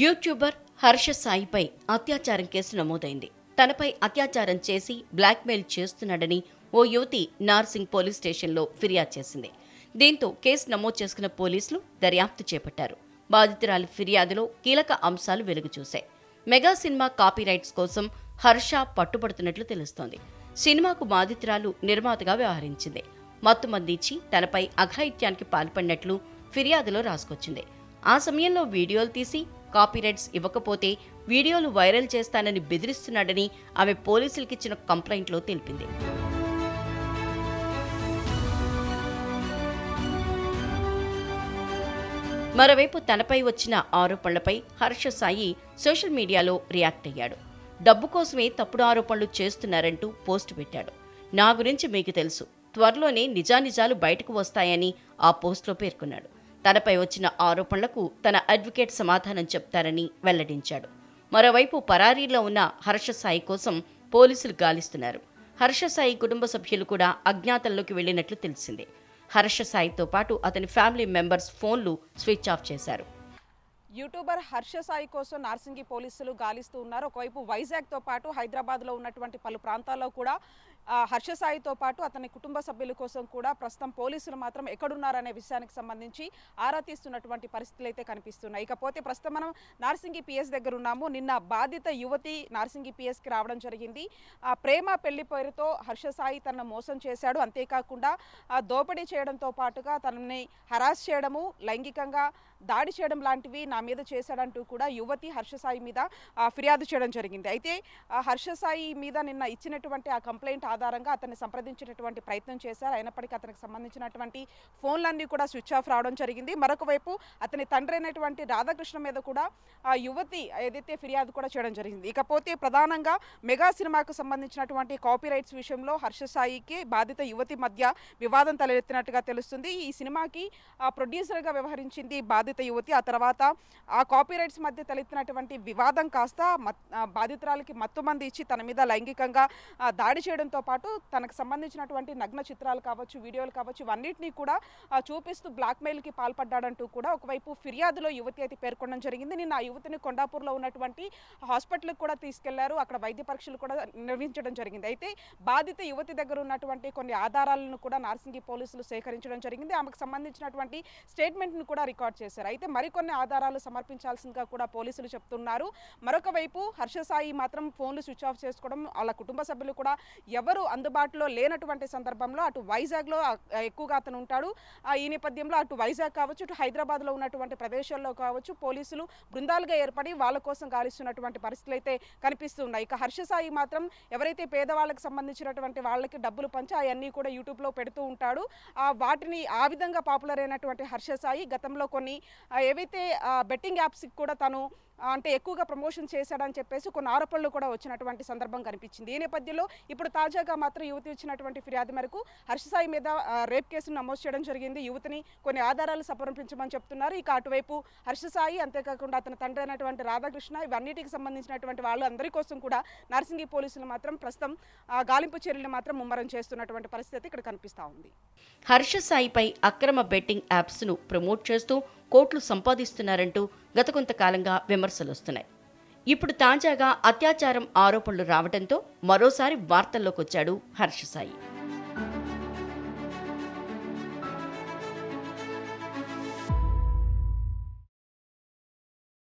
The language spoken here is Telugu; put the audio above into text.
యూట్యూబర్ హర్ష సాయిపై అత్యాచారం కేసు నమోదైంది. తనపై అత్యాచారం చేసి బ్లాక్మెయిల్ చేస్తున్నాడని ఓ యువతి నార్సింగ్ పోలీస్ స్టేషన్లో ఫిర్యాదు చేసింది. దీంతో కేసు నమోదు చేసుకున్న పోలీసులు దర్యాప్తు చేపట్టారు. బాధితురాలి ఫిర్యాదులో కీలక అంశాలు వెలుగుచూశాయి మెగా సినిమా కాపీరైట్స్ కోసం హర్ష పట్టుబడుతున్నట్లు తెలుస్తోంది. సినిమాకు బాధితురాలు నిర్మాతగా వ్యవహరించింది. మత్తు మందించి తనపై అఘాయిత్యానికి పాల్పడినట్లు ఫిర్యాదులో రాసుకొచ్చింది. ఆ సమయంలో వీడియోలు తీసి కాపీరైట్స్ ఇవ్వకపోతే వీడియోలు వైరల్ చేస్తానని బెదిరిస్తున్నాడని ఆమె పోలీసులకిచ్చిన కంప్లైంట్లో తెలిపింది. మరోవైపు తనపై వచ్చిన ఆరోపణలపై హర్ష సాయి సోషల్ మీడియాలో రియాక్ట్ అయ్యాడు. డబ్బు కోసమే తప్పుడు ఆరోపణలు చేస్తున్నారంటూ పోస్ట్ పెట్టాడు. నా గురించి మీకు తెలుసు. త్వరలోనే నిజానిజాలు బయటకు వస్తాయని ఆ పోస్ట్లో పేర్కొన్నాడు. తనపై వచ్చిన ఆరోపణలకు తన అడ్వకేట్ సమాధానం చెప్తారని వెల్లడించాడు. మరోవైపు పరారీలో ఉన్న హర్ష సాయి కోసం పోలీసులు గాలిస్తున్నారు. హర్ష సాయి కుటుంబ సభ్యులు కూడా అజ్ఞాతంలోకి వెళ్ళినట్లు తెలిసిందే. హర్ష సాయితో పాటు అతని ఫ్యామిలీ మెంబర్స్ ఫోన్లు స్విచ్ ఆఫ్ చేశారు. యూట్యూబర్ హర్ష సాయి కోసం నార్సింగి పోలీసులు గాలిస్తూ ఉన్నారు. ఒకవైపు వైజాగ్తో పాటు హైదరాబాద్లో ఉన్నటువంటి పలు ప్రాంతాల్లో కూడా హర్షసాయితో హర్ష సాయితో పాటు అతని కుటుంబ సభ్యుల కోసం కూడా ప్రస్తుతం పోలీసులు మాత్రం ఎక్కడున్నారనే విషయానికి సంబంధించి ఆరా తీస్తున్నటువంటి పరిస్థితులు అయితే కనిపిస్తున్నాయి. ఇకపోతే ప్రస్తుతం మనం నార్సింగి పిఎస్ దగ్గర ఉన్నాము. నిన్న బాధిత యువతి నార్సింగి పిఎస్కి రావడం జరిగింది. ఆ ప్రేమ పెళ్ళి పేరుతో హర్ష సాయి తనను మోసం చేశాడు. అంతేకాకుండా ఆ, దోపిడీ చేయడంతో పాటుగా తనని హరాస్ చేయడము లైంగికంగా దాడి చేయడం లాంటివి నా మీద చేశాడంటూ కూడా యువతి హర్షసాయి మీద ఫిర్యాదు చేయడం జరిగింది. అయితే హర్షసాయి మీద నిన్న ఇచ్చినటువంటి ఆ కంప్లైంట్ ఆధారంగా అతన్ని సంప్రదించేటటువంటి ప్రయత్నం చేశారు. అయినప్పటికీ అతనికి సంబంధించినటువంటి ఫోన్లన్నీ కూడా స్విచ్ ఆఫ్ రావడం జరిగింది. మరొక వైపు అతని తండ్రి అయినటువంటి రాధాకృష్ణ మీద కూడా ఆ యువతి ఏదైతే ఫిర్యాదు కూడా చేయడం జరిగింది. ఇకపోతే ప్రధానంగా మెగా సినిమాకు సంబంధించినటువంటి కాపీ రైట్స్ విషయంలో హర్షసాయికి బాధిత యువతి మధ్య వివాదం తలెత్తినట్టుగా తెలుస్తుంది. ఈ సినిమాకి ఆ ప్రొడ్యూసర్గా వ్యవహరించింది బాధిత యువతి. ఆ తర్వాత ఆ కాపీ రైట్స్ మధ్య తలెత్తినటువంటి వివాదం కాస్త మత్- ఆ బాధితురాలకి మత్తుమంది ఇచ్చి తన మీద లైంగికంగా దాడి చేయడంతో పాటు తనకు సంబంధించినటువంటి నగ్న చిత్రాలు కావచ్చు వీడియోలు కావచ్చు ఇవన్నింటినీ కూడా ఆ, చూపిస్తూ బ్లాక్మెయిల్కి పాల్పడ్డాడంటూ కూడా ఒకవైపు ఫిర్యాదులో యువతి అయితే పేర్కొనడం జరిగింది. నిన్న ఆ యువతిని కొండాపూర్లో ఉన్నటువంటి హాస్పిటల్కి కూడా తీసుకెళ్ళారు. అక్కడ వైద్య పరీక్షలు కూడా నిర్వహించడం జరిగింది. అయితే బాధిత యువతి దగ్గర ఉన్నటువంటి కొన్ని ఆధారాలను కూడా నార్సింగి పోలీసులు సేకరించడం జరిగింది. ఆమెకు సంబంధించినటువంటి స్టేట్మెంట్ను కూడా రికార్డ్ చేశారు. అయితే మరికొన్ని ఆధారాలు సమర్పించాల్సిందిగా కూడా పోలీసులు చెప్తున్నారు. మరొక వైపు హర్షసాయి మాత్రం ఫోన్లు స్విచ్ ఆఫ్ చేసుకోవడం వాళ్ళ కుటుంబ సభ్యులు కూడా ఎవరు అందుబాటులో లేనటువంటి సందర్భంలో అటు వైజాగ్లో ఎక్కువగా అతను ఉంటాడు. ఆ, ఈ నేపథ్యంలో అటు వైజాగ్ కావచ్చు ఇటు హైదరాబాద్లో ఉన్నటువంటి ప్రదేశాల్లో కావచ్చు పోలీసులు బృందాలుగా ఏర్పడి వాళ్ళ కోసం గాలిస్తున్నటువంటి పరిస్థితులు అయితే కనిపిస్తున్నాయి ఇక హర్షసాయి మాత్రం ఎవరైతే పేదవాళ్ళకి సంబంధించినటువంటి వాళ్ళకి డబ్బులు పంచి అవన్నీ కూడా యూట్యూబ్లో పెడుతూ ఉంటాడు. వాటిని ఆ విధంగా పాపులర్ అయినటువంటి హర్షసాయి గతంలో కొన్ని ఏవైతే బెట్టింగ్ యాప్స్కి కూడా తను అంటే ఎక్కువగా ప్రమోషన్ చేశాడని చెప్పేసి కొన్ని ఆరోపణలు కూడా వచ్చినటువంటి సందర్భం కనిపించింది. ఈ నేపథ్యంలో ఇప్పుడు తాజాగా మాత్రం యువతి ఇచ్చినటువంటి ఫిర్యాదు మేరకు హర్షసాయి మీద రేప్ కేసును నమోదు చేయడం జరిగింది. యువతిని కొన్ని ఆధారాలు సమర్పించమని చెప్తున్నారు. ఇక అటువైపు హర్షసాయి అంతేకాకుండా అతని తండ్రి అయినటువంటి రాధాకృష్ణ ఇవన్నిటికి సంబంధించినటువంటి వాళ్ళు అందరి కోసం కూడా నర్సింగి పోలీసులు మాత్రం ప్రస్తుతం గాలింపు చర్యలు మాత్రం ముమ్మరం చేస్తున్నటువంటి పరిస్థితి ఇక్కడ కనిపిస్తూ ఉంది. హర్షసాయిపై అక్రమ బెట్టింగ్ యాప్స్ను ప్రమోట్ చేస్తూ కోట్లు సంపాదిస్తున్నారంటూ గత కొంతకాలంగా విమర్శలు వస్తున్నాయి. ఇప్పుడు తాజాగా అత్యాచారం ఆరోపణలు రావడంతో మరోసారి వార్తల్లోకొచ్చాడు హర్ష సాయి